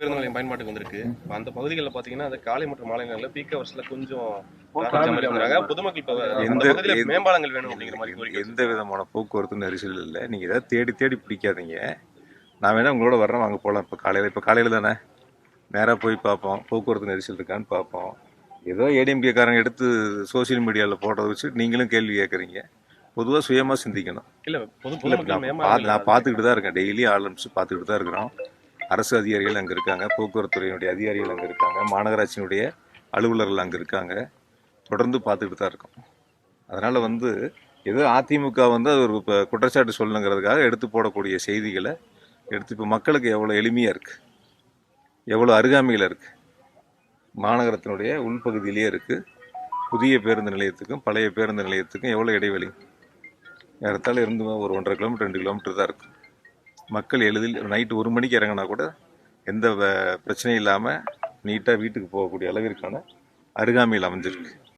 பேருந்து நிலையம் பயன்பாட்டுக்கு வந்திருக்கு. அந்த பகுதிகளில் பாத்தீங்கன்னா அந்த காலை மற்றும் மாலை நேரங்களில் பீக் ஹவர்ஸ்ல கொஞ்சம் பொதுமக்கள் மேம்பாலங்கள் வேணும் அப்படிங்கிற மாதிரி எந்த விதமான போக்குவரத்து நெரிசல் இல்லை. நீங்கள் ஏதாவது தேடி தேடி பிடிக்காதீங்க. நான் வேணா உங்களோட வர்றேன். வாங்க போகலாம் இப்போ காலையில் இப்போ காலையில் தானே? நேராக போய் பார்ப்போம். போக்குவரத்து நெரிசல் இருக்கான்னு பார்ப்போம். ஏதோ ஏடிஎம்கே காரங்க எடுத்து சோஷியல் மீடியாவில் போட்டதை வச்சு நீங்களும் கேள்வி கேட்குறீங்க. பொதுவாக சுயமாக சிந்திக்கணும். இல்ல நான் பார்த்துக்கிட்டு தான் இருக்கேன். டெய்லி ஆரம்பிச்சு பார்த்துக்கிட்டு தான் இருக்கிறோம். அரசு அதிகாரிகள் அங்கே இருக்காங்க போக்குவரத்துறையினுடைய அதிகாரிகள் அங்கே இருக்காங்க மாநகராட்சியினுடைய அலுவலர்கள் அங்கே இருக்காங்க. தொடர்ந்து பார்த்துக்கிட்டு தான் இருக்கோம். அதனால் வந்து ஏதோ அதிமுக வந்து அது ஒரு இப்போ குற்றச்சாட்டு சொல்லணுங்கிறதுக்காக எடுத்து போடக்கூடிய செய்திகளை எடுத்து இப்போ மக்களுக்கு எவ்வளோ எளிமையாக இருக்குது எவ்வளோ அருகாமையில் இருக்குது மாநகரத்தினுடைய உள்பகுதியிலேயே இருக்குது புதிய பேருந்து நிலையத்துக்கும் பழைய பேருந்து நிலையத்துக்கும் எவ்வளோ இடைவெளி? நேரத்தால் இருந்து ஒரு ஒன்றரை கிலோமீட்டர் ரெண்டு கிலோமீட்டர் தான் இருக்கும். மக்கள் எளிதில் நைட்டு ஒரு மணிக்கு இறங்கினா கூட எந்த வ- பிரச்சனையும் இல்லாமல் நீட்டாக வீட்டுக்கு போகக்கூடிய அளவிற்கான அருகாமையில் அமைஞ்சிருக்கு.